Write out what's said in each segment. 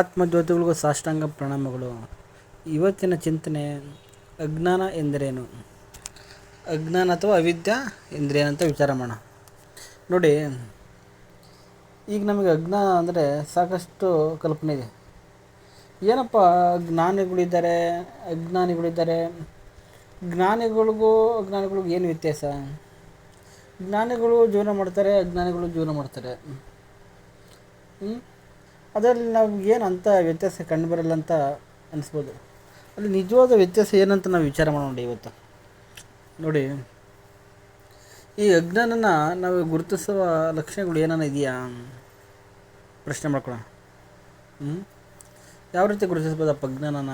ಆತ್ಮಜ್ಯೋತಿಗಳಿಗೂ ಸಾಷ್ಟಾಂಗ ಪ್ರಣಾಮಗಳು. ಇವತ್ತಿನ ಚಿಂತನೆ, ಅಜ್ಞಾನ ಎಂದರೇನು? ಅಜ್ಞಾನ ಅಥವಾ ಅವಿದ್ಯೆ ಅಂತ ವಿಚಾರ ಮಾಡೋಣ. ನೋಡಿ, ಈಗ ನಮಗೆ ಅಜ್ಞಾನ ಅಂದರೆ ಸಾಕಷ್ಟು ಕಲ್ಪನೆ ಇದೆ. ಏನಪ್ಪ, ಜ್ಞಾನಿಗಳಿದ್ದಾರೆ, ಅಜ್ಞಾನಿಗಳಿದ್ದಾರೆ. ಜ್ಞಾನಿಗಳಿಗೂ ಅಜ್ಞಾನಿಗಳಿಗೂ ಏನು ವ್ಯತ್ಯಾಸ? ಜ್ಞಾನಿಗಳು ಜೀವನ ಮಾಡ್ತಾರೆ, ಅಜ್ಞಾನಿಗಳು ಜೀವನ ಮಾಡ್ತಾರೆ? ಅದರಲ್ಲಿ ನಮ್ಗೆ ಏನು ಅಂತ ವ್ಯತ್ಯಾಸ ಕಂಡುಬರಲ್ಲ ಅಂತ ಅನಿಸ್ಬೋದು. ಅಲ್ಲಿ ನಿಜವಾದ ವ್ಯತ್ಯಾಸ ಏನಂತ ನಾವು ವಿಚಾರ ಮಾಡೋಣ ಇವತ್ತು. ನೋಡಿ, ಈ ಅಜ್ಞಾನನ ನಾವು ಗುರುತಿಸುವ ಲಕ್ಷಣಗಳು ಏನಾನ ಇದೆಯಾ? ಪ್ರಶ್ನೆ ಮಾಡ್ಕೊಳ್ಳೋಣ ಹ್ಞೂ ಯಾವ ರೀತಿ ಗುರುತಿಸ್ಬೋದಪ್ಪ ಅಜ್ಞಾನನ?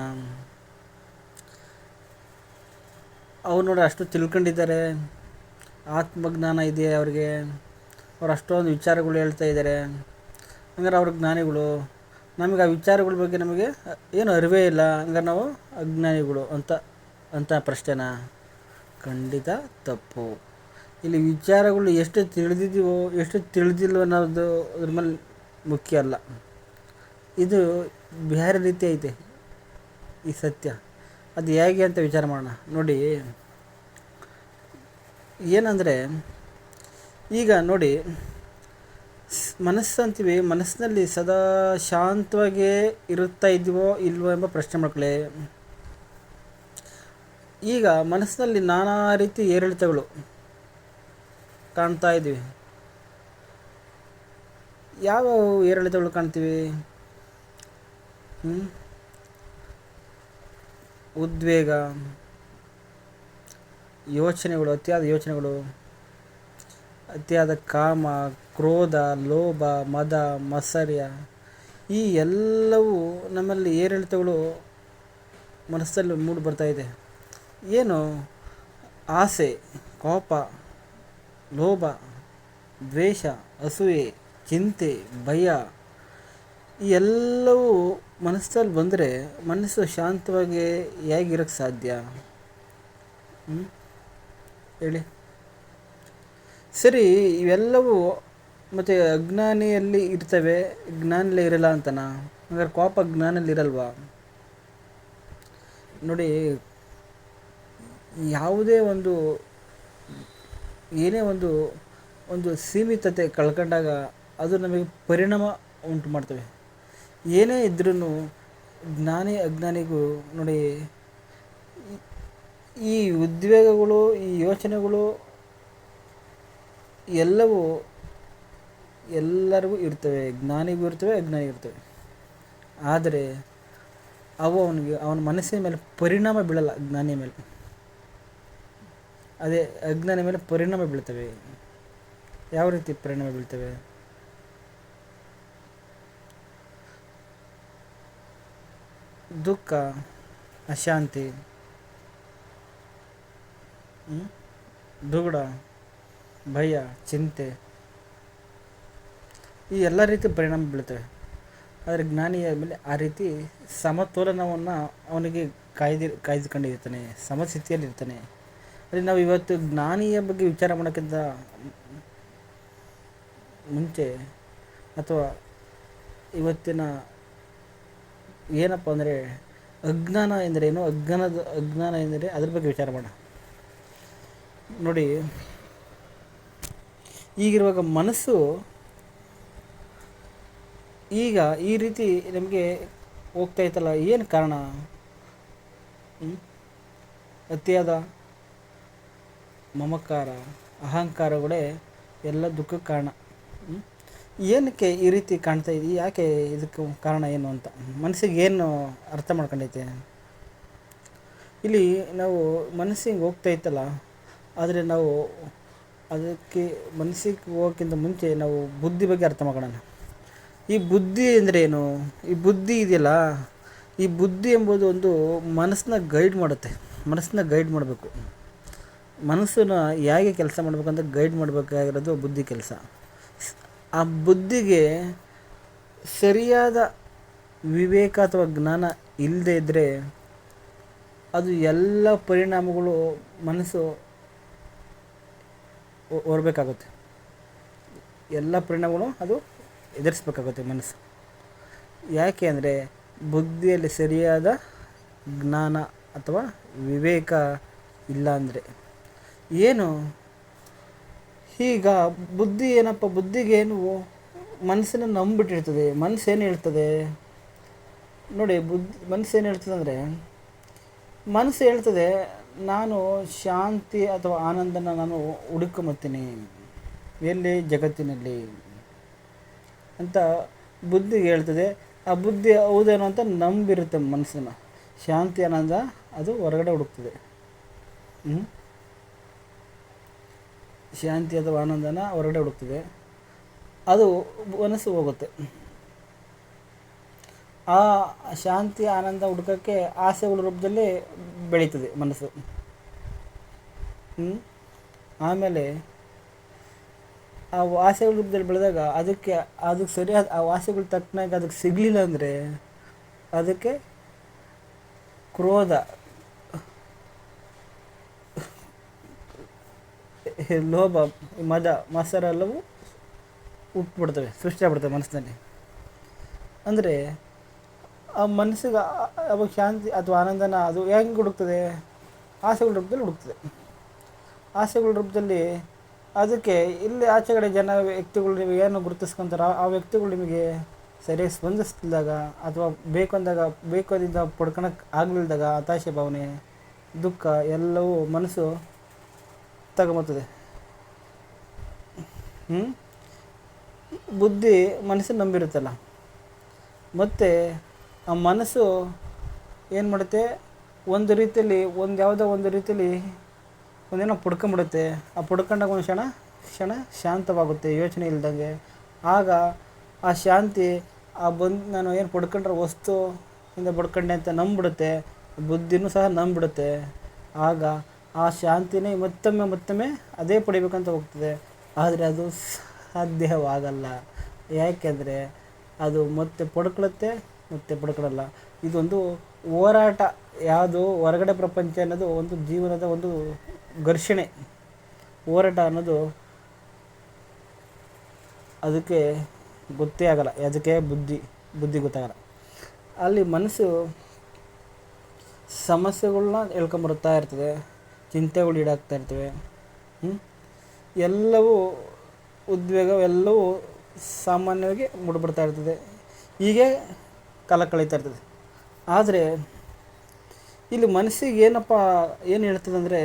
ಅವ್ರು ನೋಡಿ ಅಷ್ಟು ತಿಳ್ಕೊಂಡಿದ್ದಾರೆ. ಆತ್ಮಜ್ಞಾನ ಇದೆ ಅವ್ರಿಗೆ? ಅವ್ರು ಅಷ್ಟೊಂದು ವಿಚಾರಗಳು ಹೇಳ್ತಾ ಇದ್ದಾರೆ. ಹಂಗಾರೆ ಅವ್ರ ಜ್ಞಾನಿಗಳು, ನಮಗೆ ಆ ವಿಚಾರಗಳ ಬಗ್ಗೆ ನಮಗೆ ಏನು ಅರಿವೇ ಇಲ್ಲ, ಹಂಗಾರೆ ನಾವು ಅಜ್ಞಾನಿಗಳು ಅಂತ ಅಂತ ಪ್ರಶ್ನೆನಾ? ಖಂಡಿತ ತಪ್ಪು. ಇಲ್ಲಿ ವಿಚಾರಗಳು ಎಷ್ಟು ತಿಳಿದಿದ್ದೀವೋ ಎಷ್ಟು ತಿಳಿದಿಲ್ಲ ಅನ್ನೋದು ಅದ್ರ ಮೇಲೆ ಮುಖ್ಯ ಅಲ್ಲ. ಇದು ಬೇರೆ ರೀತಿ ಐತೆ, ಈ ಸತ್ಯ. ಅದು ಹೇಗೆ ಅಂತ ವಿಚಾರ ಮಾಡೋಣ. ನೋಡಿ, ಏನಂದರೆ, ಈಗ ನೋಡಿ ಸ್- ಮನಸ್ಸು ಅಂತೀವಿ ಮನಸ್ಸಿನಲ್ಲಿ ಸದಾ ಶಾಂತವಾಗಿ ಇರುತ್ತಾ ಇದ್ದೀವೋ ಇಲ್ವೋ ಎಂಬ ಪ್ರಶ್ನೆ ಮಾಡ್ಕೊಳ್ಳಿ ಈಗ ಮನಸ್ಸಿನಲ್ಲಿ ನಾನಾ ರೀತಿ ಏರಿಳಿತಗಳು ಕಾಣ್ತಾ ಇದ್ದೀವಿ. ಯಾವ ಏರಿಳಿತಗಳು ಕಾಣ್ತೀವಿ? ಉದ್ವೇಗ, ಯೋಚನೆಗಳು, ಅತಿಯಾದ ಯೋಚನೆಗಳು. ಅತಿಯಾದ ಕಾಮ, ಕ್ರೋಧ, ಲೋಭ, ಮದ ಮಸರ್ಯ ಈ ಎಲ್ಲವೂ ನಮ್ಮಲ್ಲಿ ಏರಿಳಿತಗಳು ಮನಸ್ಸಲ್ಲಿ ಮೂಡಿ ಬರ್ತಾ ಇದೆ. ಏನು? ಆಸೆ, ಕೋಪ, ಲೋಭ, ದ್ವೇಷ, ಅಸೂಯೆ, ಚಿಂತೆ, ಭಯ, ಈ ಎಲ್ಲವೂ ಮನಸ್ಸಲ್ಲಿ ಬಂದರೆ ಮನಸ್ಸು ಶಾಂತವಾಗಿ ಹೇಗಿರೋಕ್ಕೆ ಸಾಧ್ಯ? ಹ್ಞೂ ಹೇಳಿ. ಸರಿ, ಇವೆಲ್ಲವೂ ಮತ್ತು ಅಜ್ಞಾನಿಯಲ್ಲಿ ಇರ್ತವೆ, ಜ್ಞಾನಲ್ಲೇ ಇರಲ್ಲ ಅಂತನಾ? ಹಂಗಾರೆ ಕೋಪ ಜ್ಞಾನಲ್ಲಿ ಇರಲ್ವಾ? ನೋಡಿ, ಯಾವುದೇ ಒಂದು, ಏನೇ ಒಂದು ಒಂದು ಸೀಮಿತತೆ ಕಳ್ಕೊಂಡಾಗ ಅದು ನಮಗೆ ಪರಿಣಾಮ ಉಂಟು ಮಾಡ್ತವೆ. ಏನೇ ಇದ್ರೂ ಜ್ಞಾನಿ ಅಜ್ಞಾನಿಗೂ ನೋಡಿ, ಈ ಉದ್ವೇಗಗಳು, ಈ ಯೋಚನೆಗಳು ಎಲ್ಲವೂ ಎಲ್ಲರಿಗೂ ಇರ್ತವೆ, ಜ್ಞಾನಿಗೂ ಇರ್ತವೆ, ಅಜ್ಞಾನಿಗೂ ಇರ್ತವೆ. ಆದರೆ ಅವು ಅವನಿಗೆ, ಅವನ ಮನಸ್ಸಿನ ಮೇಲೆ ಪರಿಣಾಮ ಬೀಳಲ್ಲ, ಜ್ಞಾನಿಯ ಮೇಲೆ. ಅದೇ ಅಜ್ಞಾನಿ ಮೇಲೆ ಪರಿಣಾಮ ಬೀಳ್ತವೆ. ಯಾವ ರೀತಿ ಪರಿಣಾಮ ಬೀಳ್ತವೆ? ದುಃಖ, ಅಶಾಂತಿ? ದುಗುಡ ಭಯ, ಚಿಂತೆ, ಈ ಎಲ್ಲ ರೀತಿ ಪರಿಣಾಮ ಬೀಳ್ತವೆ. ಆದರೆ ಜ್ಞಾನಿಯ ಮೇಲೆ ಆ ರೀತಿ ಸಮತೋಲನವನ್ನು ಅವನಿಗೆ ಕಾಯ್ದಿ, ಕಾಯ್ದುಕೊಂಡಿರ್ತಾನೆ, ಸಮಸ್ಥಿತಿಯಲ್ಲಿರ್ತಾನೆ. ಅಲ್ಲಿ ನಾವು ಇವತ್ತು ಜ್ಞಾನಿಯ ಬಗ್ಗೆ ವಿಚಾರ ಮಾಡೋಕ್ಕಿಂತ ಮುಂಚೆ ಅಥವಾ ಇವತ್ತಿನ ಏನಪ್ಪ ಅಂದರೆ ಅಜ್ಞಾನ ಎಂದರೇನು? ಅಜ್ಞಾನದ, ಅಜ್ಞಾನ ಎಂದರೆ ಅದ್ರ ಬಗ್ಗೆ ವಿಚಾರ ಮಾಡೋಣ. ನೋಡಿ ಈಗಿರುವಾಗ ಮನಸ್ಸು ಈಗ ಈ ರೀತಿ ನಮಗೆ ಹೋಗ್ತಾ ಇತ್ತಲ್ಲ, ಏನು ಕಾರಣ? ಅತಿಯಾದ ಮಮಕಾರ ಅಹಂಕಾರಗಳೇ ಎಲ್ಲ ದುಃಖಕ್ಕೆ ಕಾರಣ? ಏನಕ್ಕೆ ಈ ರೀತಿ ಕಾಣ್ತಾ ಇದೆ? ಯಾಕೆ ಇದಕ್ಕೆ ಕಾರಣ ಏನು ಅಂತ? ಮನಸ್ಸಿಗೆ ಏನು ಅರ್ಥ ಮಾಡ್ಕೊಂಡೈತೆ? ಇಲ್ಲಿ ನಾವು ಮನಸ್ಸಿಗೆ ಹೋಗ್ತಾ ಇತ್ತಲ್ಲ, ಆದರೆ ನಾವು ಅದಕ್ಕೆ ಮನಸ್ಸಿಗೆ ಹೋಗೋಕ್ಕಿಂತ ಮುಂಚೆ ನಾವು ಬುದ್ಧಿ ಬಗ್ಗೆ ಅರ್ಥ ಮಾಡೋಣ ಈ ಬುದ್ಧಿ ಅಂದರೆ ಏನು? ಈ ಬುದ್ಧಿ ಇದೆಯಲ್ಲ, ಈ ಬುದ್ಧಿ ಎಂಬುದು ಒಂದು ಮನಸ್ಸನ್ನ ಗೈಡ್ ಮಾಡುತ್ತೆ. ಮನಸ್ಸನ್ನ ಗೈಡ್ ಮಾಡಬೇಕು. ಮನಸ್ಸನ್ನ ಹೇಗೆ ಕೆಲಸ ಮಾಡಬೇಕಂತ ಗೈಡ್ ಮಾಡಬೇಕಾಗಿರೋದು ಬುದ್ಧಿ ಕೆಲಸ. ಆ ಬುದ್ಧಿಗೆ ಸರಿಯಾದ ವಿವೇಕ ಅಥವಾ ಜ್ಞಾನ ಇಲ್ಲದೇ ಇದ್ದರೆ ಅದು ಎಲ್ಲ ಪರಿಣಾಮಗಳು ಮನಸ್ಸು ಹೊರಬೇಕಾಗುತ್ತೆ ಎಲ್ಲ ಪರಿಣಾಮಗಳು ಅದು ಎದುರಿಸ್ಬೇಕಾಗುತ್ತೆ ಮನಸ್ಸು. ಯಾಕೆ ಅಂದರೆ ಬುದ್ಧಿಯಲ್ಲಿ ಸರಿಯಾದ ಜ್ಞಾನ ಅಥವಾ ವಿವೇಕ ಇಲ್ಲ ಅಂದರೆ. ಏನು? ಈಗ ಬುದ್ಧಿ ಏನಪ್ಪ? ಬುದ್ಧಿಗೇನು ಮನಸ್ಸನ್ನು ನಂಬಿಟ್ಟಿರ್ತದೆ. ಮನಸ್ಸೇನು ಹೇಳ್ತದೆ? ನೋಡಿ, ಬುದ್ಧಿ ಮನಸ್ಸೇನು ಹೇಳ್ತದೆ ಅಂದರೆ ಮನಸ್ಸು ಹೇಳ್ತದೆ ನಾನು ಶಾಂತಿ ಅಥವಾ ಆನಂದನ ನಾನು ಹುಡುಕೊಂಬತ್ತೀನಿ ಎಲ್ಲಿ? ಜಗತ್ತಿನಲ್ಲಿ. ಅಂತ ಬುದ್ಧಿ ಹೇಳ್ತದೆ. ಆ ಬುದ್ಧಿ ಹೌದೇನೋ ಅಂತ ನಂಬಿರುತ್ತೆ ಮನಸ್ಸನ್ನು. ಶಾಂತಿ, ಆನಂದ, ಅದು ಹೊರಗಡೆ ಹುಡುಕ್ತದೆ. ಶಾಂತಿ ಅಥವಾ ಆನಂದನ ಹೊರಗಡೆ ಹುಡುಕ್ತದೆ. ಅದು ಮನಸ್ಸು ಹೋಗುತ್ತೆ. ಆ ಶಾಂತಿ, ಆನಂದ, ಹುಡುಕಕ್ಕೆ ಆಸೆಗಳ ರೂಪದಲ್ಲಿ ಬೆಳೀತದೆ ಮನಸ್ಸು. ಆಮೇಲೆ ಆ ಆಸೆಗಳ ರೂಪದಲ್ಲಿ ಬೆಳೆದಾಗ ಅದಕ್ಕೆ ಅದಕ್ಕೆ ಸರಿಯಾದ, ಆ ಆಸೆಗಳು ತಕ್ಕನಾಗಿ ಅದಕ್ಕೆ ಸಿಗಲಿಲ್ಲ ಅಂದರೆ ಅದಕ್ಕೆ ಕ್ರೋಧ, ಲೋಭ, ಮದ ಮತ್ಸರ ಎಲ್ಲವೂ ಹುಟ್ಬಿಡ್ತವೆ ಸೃಷ್ಟಿಯಾಗ್ಬಿಡ್ತವೆ ಮನಸ್ಸಿನಲ್ಲಿ. ಅಂದರೆ ಆ ಮನಸ್ಸಿಗೆ ಅವಾಗ ಶಾಂತಿ ಅಥವಾ ಆನಂದನ, ಅದು ಹೆಂಗೆ ಹುಡುಕ್ತದೆ? ಆಸೆಗಳ ರೂಪದಲ್ಲಿ ಹುಡುಕ್ತದೆ. ಆಸೆಗಳ ರೂಪದಲ್ಲಿ ಅದಕ್ಕೆ ಇಲ್ಲಿ ಆಚೆ ಕಡೆ ಜನ ವ್ಯಕ್ತಿಗಳು ನೀವು ಏನು ಗುರುತಿಸ್ಕೊಂತಾರೋ ಆ ವ್ಯಕ್ತಿಗಳು ನಿಮಗೆ ಸರಿಯಾಗಿ ಸ್ಪಂದಿಸ್ತಿಲ್ದಾಗ ಅಥವಾ ಬೇಕು ಅಂದಾಗ ಬೇಕು ಅದಿಂದ ಪಡ್ಕೊಳಕ್ಕೆ ಆಗಲಿಲ್ದಾಗ ಹತಾಶೆ, ಭಾವನೆ, ದುಃಖ ಎಲ್ಲವೂ ಮನಸ್ಸು ತಗೊಂಬತ್ತದೆ ಬುದ್ಧಿ ಮನಸ್ಸು ನಂಬಿರುತ್ತಲ್ಲ. ಮತ್ತು ಆ ಮನಸ್ಸು ಏನು ಮಾಡುತ್ತೆ? ಒಂದು ರೀತಿಯಲ್ಲಿ, ಒಂದು ಯಾವುದೋ ಒಂದು ರೀತಿಯಲ್ಲಿ ಒಂದೇನೋ ಪಡ್ಕೊಂಬಿಡುತ್ತೆ ಆ ಪುಡ್ಕೊಂಡಾಗ ಒಂದು ಕ್ಷಣ ಕ್ಷಣ ಶಾಂತವಾಗುತ್ತೆ, ಯೋಚನೆ ಇಲ್ದಂಗೆ. ಆಗ ಆ ಶಾಂತಿ, ಆ ಬಂದು, ನಾನು ಏನು ಪಡ್ಕೊಂಡ್ರೆ ವಸ್ತು ಇಂದ ಪಡ್ಕೊಂಡೆ ಅಂತ ನಂಬಿಡುತ್ತೆ ಬುದ್ಧಿನೂ ಸಹ ನಂಬಿಡುತ್ತೆ ಆಗ ಆ ಶಾಂತಿನೇ ಮತ್ತೊಮ್ಮೆ ಮತ್ತೊಮ್ಮೆ ಅದೇ ಪಡಿಬೇಕಂತ ಹೋಗ್ತದೆ. ಆದರೆ ಅದು ಸಾಧ್ಯವಾಗಲ್ಲ. ಯಾಕೆಂದರೆ ಅದು ಮತ್ತೆ ಪಡ್ಕೊಳ್ಳುತ್ತೆ ಮತ್ತೆ ಇದೊಂದು ಹೋರಾಟ, ಯಾವುದು ಹೊರಗಡೆ ಪ್ರಪಂಚ ಅನ್ನೋದು ಒಂದು ಜೀವನದ ಒಂದು ಘರ್ಷಣೆ. ಹೋರಾಟ ಅನ್ನೋದು ಅದಕ್ಕೆ ಗೊತ್ತೇ ಆಗಲ್ಲ, ಅದಕ್ಕೆ ಬುದ್ಧಿ ಬುದ್ಧಿ ಗೊತ್ತಾಗಲ್ಲ. ಅಲ್ಲಿ ಮನಸ್ಸು ಸಮಸ್ಯೆಗಳನ್ನ ಹೇಳ್ಕೊಂಬರ್ತಾ ಇರ್ತದೆ, ಚಿಂತೆಗಳು ಈಡಾಗ್ತಾ ಇರ್ತವೆ. ಎಲ್ಲವೂ ಉದ್ವೇಗ, ಎಲ್ಲವೂ ಸಾಮಾನ್ಯವಾಗಿ ಮೂಡಿಬಿಡ್ತಾ ಇರ್ತದೆ. ಹೀಗೆ ಕಾಲ ಕಳೀತಾ ಇರ್ತದೆ. ಆದರೆ ಇಲ್ಲಿ ಮನಸ್ಸಿಗೆ ಏನಪ್ಪ, ಏನು ಹೇಳ್ತದೆ ಅಂದರೆ,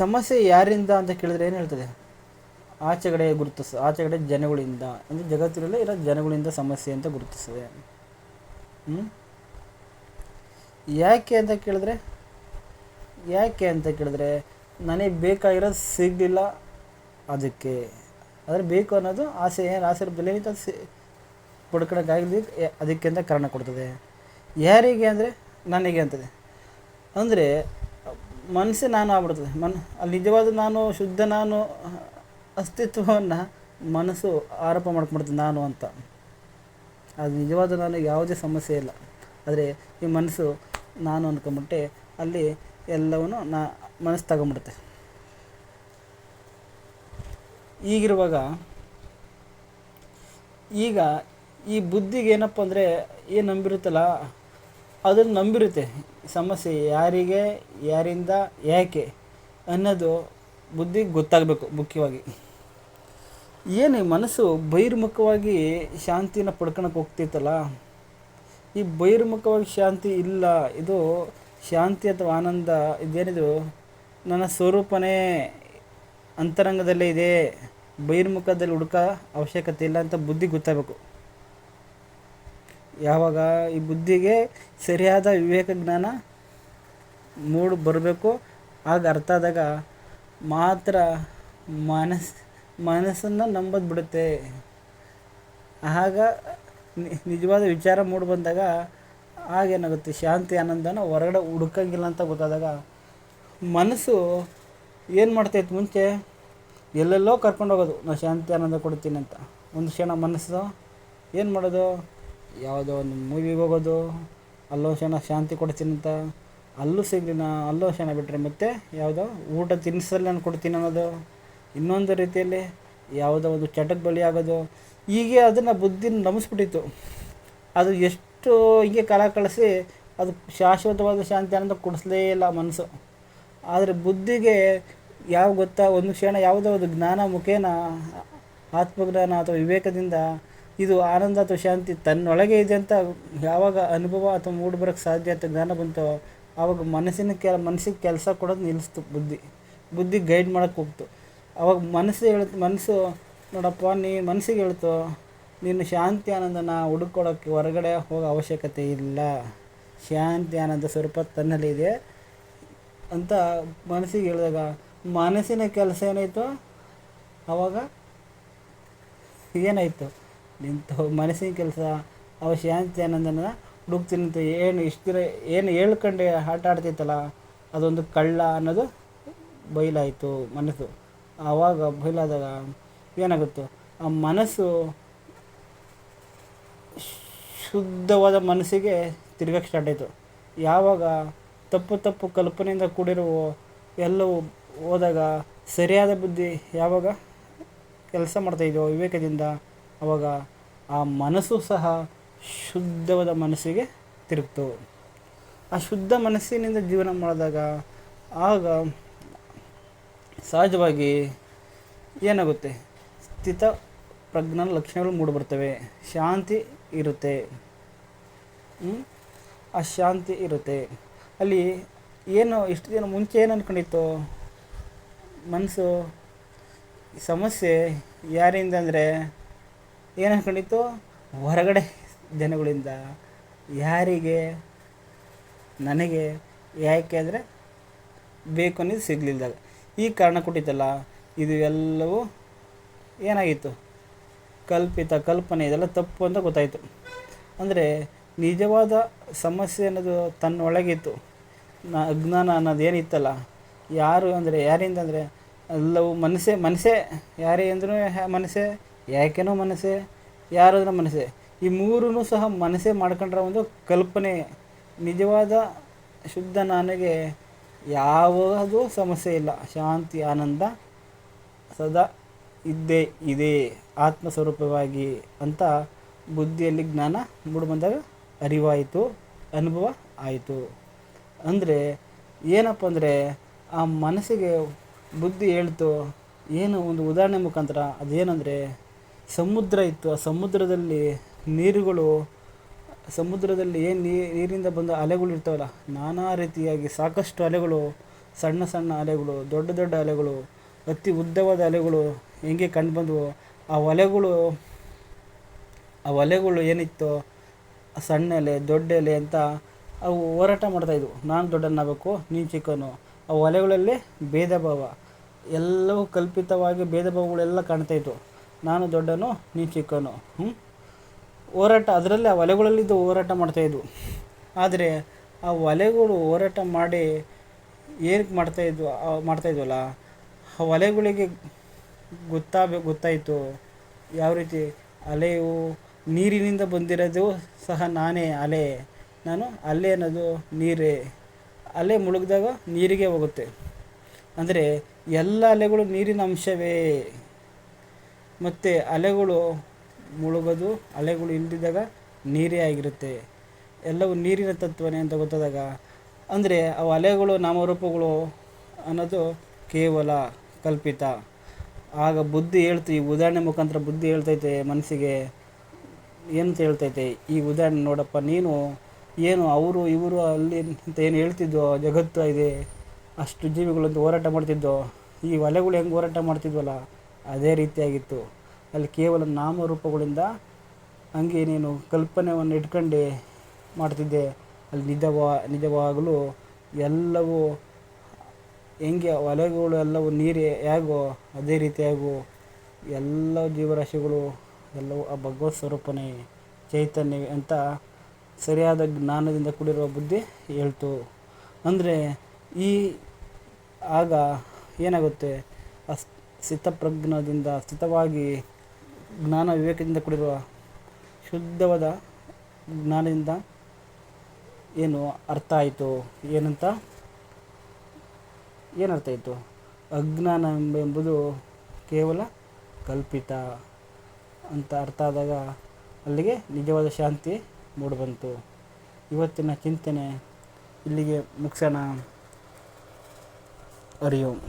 ಸಮಸ್ಯೆ ಯಾರಿಂದ ಅಂತ ಕೇಳಿದ್ರೆ ಏನು ಹೇಳ್ತದೆ? ಆಚೆಗಡೆ ಗುರುತಿಸ, ಆಚೆಗಡೆ ಜನಗಳಿಂದ, ಅಂದರೆ ಜಗತ್ತಿನಲ್ಲೇ ಇರೋ ಜನಗಳಿಂದ ಸಮಸ್ಯೆ ಅಂತ ಗುರುತಿಸ್ತದೆ. ಯಾಕೆ ಅಂತ ಕೇಳಿದ್ರೆ, ಯಾಕೆ ಅಂತ ಕೇಳಿದ್ರೆ, ನನಗೆ ಬೇಕಾಗಿರೋದು ಸಿಗಲಿಲ್ಲ ಅದಕ್ಕೆ. ಆದರೆ ಬೇಕು ಅನ್ನೋದು ಆಸೆ, ಏನು ಆಸೆ ಬೆಲೆ ಅದು ಪಡ್ಕೊಳಕ್ಕಾಗಲಿ ಅದಕ್ಕೆ ಅಂತ ಕಾರಣ ಕೊಡ್ತದೆ. ಯಾರಿಗೆ ಅಂದರೆ ನನಗೆ ಅಂತದೆ. ಅಂದರೆ ಮನಸ್ಸೇ ನಾನು ಆಗ್ಬಿಡ್ತದೆ. ಮನ್, ಅಲ್ಲಿ ನಿಜವಾದ ನಾನು, ಶುದ್ಧ ನಾನು, ಅಸ್ತಿತ್ವವನ್ನು ಮನಸ್ಸು ಆರೋಪ ಮಾಡ್ಕೊಂಬಿಡ್ತದೆ ನಾನು ಅಂತ. ಅದು ನಿಜವಾದ ನಾನು ಯಾವುದೇ ಸಮಸ್ಯೆ ಇಲ್ಲ. ಆದರೆ ಈ ಮನಸ್ಸು ನಾನು ಅಂದ್ಕೊಂಬಿಟ್ಟೆ ಅಲ್ಲಿ ಎಲ್ಲವನ್ನು ನಾ, ಮನಸ್ಸು ತಗೊಂಬಿಡುತ್ತೆ ಈಗಿರುವಾಗ ಈಗ ಈ ಬುದ್ಧಿಗೆ ಏನಪ್ಪ ಅಂದರೆ ಏನು ನಂಬಿರುತ್ತಲ್ಲ ಅದನ್ನು ನಂಬಿರುತ್ತೆ. ಸಮಸ್ಯೆ ಯಾರಿಗೆ, ಯಾರಿಂದ, ಯಾಕೆ ಅನ್ನೋದು ಬುದ್ಧಿಗೆ ಗೊತ್ತಾಗಬೇಕು ಮುಖ್ಯವಾಗಿ. ಏನು ಮನಸ್ಸು ಬಹಿರ್ಮುಖವಾಗಿ ಶಾಂತಿನ ಪಡ್ಕೊಳಕ್ಕೆ ಹೋಗ್ತಿತ್ತಲ್ಲ, ಈ ಬಹಿರ್ಮುಖವಾಗಿ ಶಾಂತಿ ಇಲ್ಲ, ಇದು ಶಾಂತಿ ಅಥವಾ ಆನಂದ, ಇದೇನಿದು, ನನ್ನ ಸ್ವರೂಪನೇ ಅಂತರಂಗದಲ್ಲೇ ಇದೆ, ಬಹಿರ್ಮುಖದಲ್ಲಿ ಹುಡುಕ ಅವಶ್ಯಕತೆ ಇಲ್ಲ ಅಂತ ಬುದ್ಧಿ ಗೊತ್ತಾಗಬೇಕು. ಯಾವಾಗ ಈ ಬುದ್ಧಿಗೆ ಸರಿಯಾದ ವಿವೇಕ ಜ್ಞಾನ ಮೂಡು ಬರಬೇಕು. ಆಗ ಅರ್ಥ ಆದಾಗ ಮಾತ್ರ ಮನಸ್, ಮನಸ್ಸನ್ನು ನಂಬೋದು ಬಿಡುತ್ತೆ. ಆಗ ನಿಜವಾದ ವಿಚಾರ ಮೂಡಿ ಬಂದಾಗ ಆಗೇನಾಗುತ್ತೆ? ಶಾಂತಿ, ಆನಂದನ ಹೊರಗಡೆ ಹುಡುಕಂಗಿಲ್ಲ ಅಂತ ಗೊತ್ತಾದಾಗ ಮನಸ್ಸು ಏನು ಮಾಡ್ತಾಯಿತ್ತು ಮುಂಚೆ? ಎಲ್ಲೆಲ್ಲೋ ಕರ್ಕೊಂಡು ಹೋಗೋದು ನಾನು ಶಾಂತಿ, ಆನಂದ ಕೊಡ್ತೀನಿ ಅಂತ. ಒಂದು ಕ್ಷಣ ಮನಸ್ಸು ಏನು ಮಾಡೋದು? ಯಾವುದೋ ಒಂದು ಮೂವಿಗೆ ಹೋಗೋದು, ಅಲ್ಲೋ ಕ್ಷಣ ಶಾಂತಿ ಕೊಡ್ತೀನಿ ಅಂತ, ಅಲ್ಲೂ ಸಿಗಲಿಲ್ಲ ಅಲ್ಲೋ ಕ್ಷಣ ಬಿಟ್ಟರೆ ಮತ್ತೆ ಯಾವುದೋ ಊಟ ತಿನ್ನಿಸಲ್ಲಿ ನಾನು ಕೊಡ್ತೀನಿ ಅನ್ನೋದು. ಇನ್ನೊಂದು ರೀತಿಯಲ್ಲಿ ಯಾವುದೋ ಒಂದು ಚಟಕ್ಕೆ ಬಲಿಯಾಗೋದು ಹೀಗೆ ಅದನ್ನು ಬುದ್ಧಿ ನಂಬಿಸ್ಬಿಟ್ಟಿತ್ತು ಅದು ಎಷ್ಟು ಹೀಗೆ ಕಾಲ ಕಳಿಸಿ ಅದು ಶಾಶ್ವತವಾದ ಶಾಂತಿ ಅನ್ನೋದು ಕೊಡಿಸ್ಲೇ ಇಲ್ಲ ಮನಸ್ಸು. ಆದರೆ ಬುದ್ಧಿಗೆ ಯಾವ ಗೊತ್ತಾ, ಒಂದು ಕ್ಷಣ ಯಾವುದೋ ಒಂದು ಜ್ಞಾನ ಮುಖೇನ ಆತ್ಮಜ್ಞಾನ ಅಥವಾ ವಿವೇಕದಿಂದ ಇದು ಆನಂದ ಅಥವಾ ಶಾಂತಿ ತನ್ನೊಳಗೆ ಇದೆ ಅಂತ ಯಾವಾಗ ಅನುಭವ ಅಥವಾ ಮೂಡ್ ಬರೋಕ್ಕೆ ಸಾಧ್ಯ ಅಂತ ಜ್ಞಾನ ಬಂತೋ ಆವಾಗ ಮನಸ್ಸಿನ ಕೆಲ, ಮನಸ್ಸಿಗೆ ಕೆಲಸ ಕೊಡೋದು ನಿಲ್ಲಿಸ್ತು ಬುದ್ಧಿ. ಬುದ್ಧಿ ಗೈಡ್ ಮಾಡೋಕ್ಕೆ ಹೋಗ್ತು. ಅವಾಗ ಮನಸ್ಸು ಹೇಳ್ತು ಮನಸ್ಸು ನೋಡಪ್ಪ, ನೀ ಮನಸ್ಸಿಗೆ ಹೇಳ್ತು, ನೀನು ಶಾಂತಿ ಆನಂದನ ಹುಡುಕೊಡೋಕ್ಕೆ ಹೊರಗಡೆ ಹೋಗೋ ಅವಶ್ಯಕತೆ ಇಲ್ಲ. ಶಾಂತಿ ಆನಂದ ಸ್ವರೂಪ ತನ್ನಲ್ಲಿ ಇದೆ ಅಂತ ಮನಸ್ಸಿಗೆ ಹೇಳಿದಾಗ, ಮನಸ್ಸಿನ ಕೆಲಸ ಏನಾಯಿತು? ಆವಾಗ ಏನಾಯಿತು? ನಿಂತು ಮನಸ್ಸಿನ ಕೆಲಸ, ಅವ ಶಾಂತಿ ಆನಂದನ ಹುಡುಕ್ತೀನಿ ಅಂತ ಏನು ಇಷ್ಟಿರ ಏನು ಹೇಳ್ಕೊಂಡು ಆಟ ಆಡ್ತಿತ್ತಲ್ಲ, ಅದೊಂದು ಕಳ್ಳ ಅನ್ನೋದು ಬಯಲಾಯಿತು ಮನಸ್ಸು. ಆವಾಗ ಬಯಲಾದಾಗ ಏನಾಗುತ್ತೆ? ಆ ಮನಸ್ಸು ಶುದ್ಧವಾದ ಮನಸ್ಸಿಗೆ ತಿರ್ಗಕ್ಕೆ ಸ್ಟಾರ್ಟ್ ಆಯಿತು. ಯಾವಾಗ ತಪ್ಪು ತಪ್ಪು ಕಲ್ಪನೆಯಿಂದ ಕೂಡಿರುವ, ಎಲ್ಲವೂ ಹೋದಾಗ ಸರಿಯಾದ ಬುದ್ಧಿ ಯಾವಾಗ ಕೆಲಸ ಮಾಡ್ತಾಯಿದ್ಯೋ ವಿವೇಕದಿಂದ ಅವಾಗ ಆ ಮನಸ್ಸು ಸಹ ಶುದ್ಧವಾದ ಮನಸ್ಸಿಗೆ ತಿರುಗ್ತು. ಆ ಶುದ್ಧ ಮನಸ್ಸಿನಿಂದ ಜೀವನ ಮಾಡಿದಾಗ ಆಗ ಸಹಜವಾಗಿ ಏನಾಗುತ್ತೆ? ಸ್ಥಿತ ಪ್ರಜ್ಞಾನ ಲಕ್ಷಣಗಳು ಮೂಡಿಬರ್ತವೆ ಶಾಂತಿ ಇರುತ್ತೆ? ಆ ಶಾಂತಿ ಇರುತ್ತೆ. ಅಲ್ಲಿ ಏನು, ಇಷ್ಟು ದಿನ ಮುಂಚೆ ಏನು ಅಂದ್ಕೊಂಡಿತ್ತು ಮನಸ್ಸು, ಸಮಸ್ಯೆ ಯಾರಿಂದ ಅಂದರೆ ಏನು ಹೊರಗಡೆ ಜನಗಳಿಂದ ಯಾರಿಗೆ ನನಗೆ ಯಾಕೆ ಅಂದರೆ ಬೇಕು ಅನ್ನೋದು ಸಿಗಲಿಲ್ದಾಗ. ಈ ಕಾರಣ ಕೊಟ್ಟಿತ್ತಲ್ಲ ಇದು ಎಲ್ಲವೂ ಏನಾಗಿತ್ತು? ಕಲ್ಪಿತ ಕಲ್ಪನೆ, ಇದೆಲ್ಲ ತಪ್ಪು ಅಂತ ಗೊತ್ತಾಯಿತು. ಅಂದರೆ ನಿಜವಾದ ಸಮಸ್ಯೆ ಅನ್ನೋದು ತನ್ನೊಳಗಿತ್ತು. ನ ಅಜ್ಞಾನ ಅನ್ನೋದು ಏನಿತ್ತಲ್ಲ, ಯಾರು ಅಂದರೆ ಯಾರಿಂದ ಅಂದರೆ, ಎಲ್ಲವೂ ಮನಸ್ಸೇ ಮನಸ್ಸೇ ಯಾರೇ ಅಂದ್ರೂ ಮನಸ್ಸೇ ಯಾಕೆನೋ ಮನಸ್ಸೆ? ಯಾರಾದ್ರೂ ಮನಸ್ಸೆ. ಈ ಮೂರೂ ಸಹ ಮನಸ್ಸೇ ಮಾಡ್ಕೊಂಡ್ರೆ ಒಂದು ಕಲ್ಪನೆ. ನಿಜವಾದ ಶುದ್ಧ ನನಗೆ ಯಾವುದೂ ಸಮಸ್ಯೆ ಇಲ್ಲ. ಶಾಂತಿ, ಆನಂದ ಸದಾ ಇದ್ದೇ, ಇದೆ. ಆತ್ಮ ಸ್ವರೂಪವಾಗಿ ಅಂತ ಬುದ್ಧಿಯಲ್ಲಿ ಜ್ಞಾನ ಮೂಡಿ ಬಂದಾಗ ಅರಿವಾಯಿತು, ಅನುಭವ ಆಯಿತು. ಅಂದರೆ ಏನಪ್ಪ ಅಂದರೆ ಆ ಮನಸ್ಸಿಗೆ ಬುದ್ಧಿ ಹೇಳ್ತು, ಏನು ಒಂದು ಉದಾಹರಣೆ ಮುಖಾಂತರ, ಅದೇನೆಂದರೆ ಸಮುದ್ರ ಇತ್ತು. ಆ ಸಮುದ್ರದಲ್ಲಿ ನೀರುಗಳು, ಸಮುದ್ರದಲ್ಲಿ ಏನು ನೀರಿಂದ ಬಂದ ಅಲೆಗಳು ಇರ್ತಾವಲ್ಲ, ನಾನಾ ರೀತಿಯಾಗಿ ಸಾಕಷ್ಟು ಅಲೆಗಳು, ಸಣ್ಣ ಸಣ್ಣ ಅಲೆಗಳು, ದೊಡ್ಡ ದೊಡ್ಡ ಅಲೆಗಳು, ಅತಿ ಉದ್ದವಾದ ಅಲೆಗಳು ಹೆಂಗೆ ಕಂಡುಬಂದವು ಆ ಅಲೆಗಳು ಆ ಅಲೆಗಳು ಏನಿತ್ತು ಸಣ್ಣ ಎಲೆ, ದೊಡ್ಡ ಎಲೆ ಅಂತ ಅವು ಹೋರಾಟ ಮಾಡ್ತಾಯಿದ್ವು ನಾನು ದೊಡ್ಡನಾಗಬೇಕು ನೀನು ಚಿಕ್ಕನು ಆ ಒಲೆಗಳಲ್ಲಿ ಭೇದ ಭಾವ. ಎಲ್ಲವೂ ಕಲ್ಪಿತವಾಗಿ ಭೇದ ಭಾವಗಳೆಲ್ಲ ಕಾಣ್ತಾಯಿತ್ತು ನಾನು ದೊಡ್ಡನು ನೀನು ಚಿಕ್ಕನು. ಹ್ಞೂ ಹೋರಾಟ, ಅದರಲ್ಲಿ ಆ ಒಲೆಗಳಲ್ಲಿದ್ದು ಹೋರಾಟ ಮಾಡ್ತಾಯಿದ್ವು ಆದರೆ ಆ ಒಲೆಗಳು ಹೋರಾಟ ಮಾಡಿ ಏನಕ್ಕೆ ಮಾಡ್ತಾಯಿದ್ವು ಮಾಡ್ತಾಯಿದ್ವಲ್ಲ ಆ ಒಲೆಗಳಿಗೆ ಗೊತ್ತಾಗ ಗೊತ್ತಾಯಿತು ಯಾವ ರೀತಿ ಅಲೆಯು ನೀರಿನಿಂದ ಬಂದಿರೋದು ಸಹ ನಾನೇ ಅಲೆ. ನಾನು ಅಲೆ ಅನ್ನೋದು ನೀರೇ. ಅಲೆ ಮುಳುಗಿದಾಗ ನೀರಿಗೆ ಹೋಗುತ್ತೆ. ಅಂದರೆ ಎಲ್ಲ ಅಲೆಗಳು ನೀರಿನ ಅಂಶವೇ. ಮತ್ತು ಅಲೆಗಳು ಮುಳುಗೋದು, ಅಲೆಗಳು ಇಲ್ಲದಿದ್ದಾಗ ನೀರೇ ಆಗಿರುತ್ತೆ. ಎಲ್ಲವೂ ನೀರಿನ ತತ್ವನೇ ಅಂತ ಗೊತ್ತಾದಾಗ, ಅಂದರೆ ಅವು ಅಲೆಗಳು ನಾಮರೂಪಗಳು ಅನ್ನೋದು ಕೇವಲ ಕಲ್ಪಿತ. ಆಗ ಬುದ್ಧಿ ಹೇಳ್ತು, ಈ ಉದಾಹರಣೆ ಮುಖಾಂತರ ಬುದ್ಧಿ ಹೇಳ್ತೈತೆ ಮನಸ್ಸಿಗೆ, ಏನಂತ ಹೇಳ್ತೈತೆ, ಈ ಉದಾಹರಣೆ ನೋಡಪ್ಪ, ನೀನು ಏನು ಅವರು, ಇವರು ಅಲ್ಲಿ ಅಂತ ಏನು ಹೇಳ್ತಿದ್ದೋ ಜಗತ್ತು ಇದೆ, ಅಷ್ಟು ಜೀವಿಗಳಂತ ಹೋರಾಟ ಮಾಡ್ತಿದ್ದೋ, ಈ ಒಲೆಗಳು ಹೆಂಗೆ ಹೋರಾಟ ಮಾಡ್ತಿದ್ವಲ್ಲ ಅದೇ ರೀತಿಯಾಗಿತ್ತು. ಅಲ್ಲಿ ಕೇವಲ ನಾಮರೂಪಗಳಿಂದ ಹಂಗೆ ನೀನು ಕಲ್ಪನೆಯನ್ನು ಇಟ್ಕೊಂಡು ಮಾಡ್ತಿದ್ದೆ. ಅಲ್ಲಿ ನಿಜವಾ, ನಿಜವಾಗಲೂ ಎಲ್ಲವೂ ಹೆಂಗೆ ಒಲೆಗಳು ಎಲ್ಲವೂ ನೀರು ಹೇಗೋ ಅದೇ ರೀತಿಯಾಗೂ. ಎಲ್ಲ ಜೀವರಾಶಿಗಳು ಎಲ್ಲವೂ ಆ ಭಗವತ್ ಸ್ವರೂಪನೇ ಚೈತನ್ಯವೇ ಅಂತ ಸರಿಯಾದ ಜ್ಞಾನದಿಂದ ಕೂಡಿರುವ ಬುದ್ಧಿ ಹೇಳ್ತು. ಅಂದರೆ ಈ ಆಗ ಏನಾಗುತ್ತೆ? ಆ ಸ್ಥಿತಪ್ರಜ್ಞದಿಂದ ಸ್ಥಿತವಾಗಿ ಜ್ಞಾನ ವಿವೇಕದಿಂದ ಕೂಡಿರುವ ಶುದ್ಧವಾದ ಜ್ಞಾನದಿಂದ ಏನು ಅರ್ಥ ಆಯಿತು? ಏನಂತ? ಏನರ್ಥ ಆಯಿತು? ಅಜ್ಞಾನ ಎಂಬ ಎಂಬುದು ಕೇವಲ ಕಲ್ಪಿತ ಅಂತ ಅರ್ಥ ಆದಾಗ ಅಲ್ಲಿಗೆ ನಿಜವಾದ ಶಾಂತಿ ಮೂಡಿಬಂತು. ಇವತ್ತಿನ ಚಿಂತನೆ ಇಲ್ಲಿಗೆ ಮುಗಿಸೋಣ. ಓಂ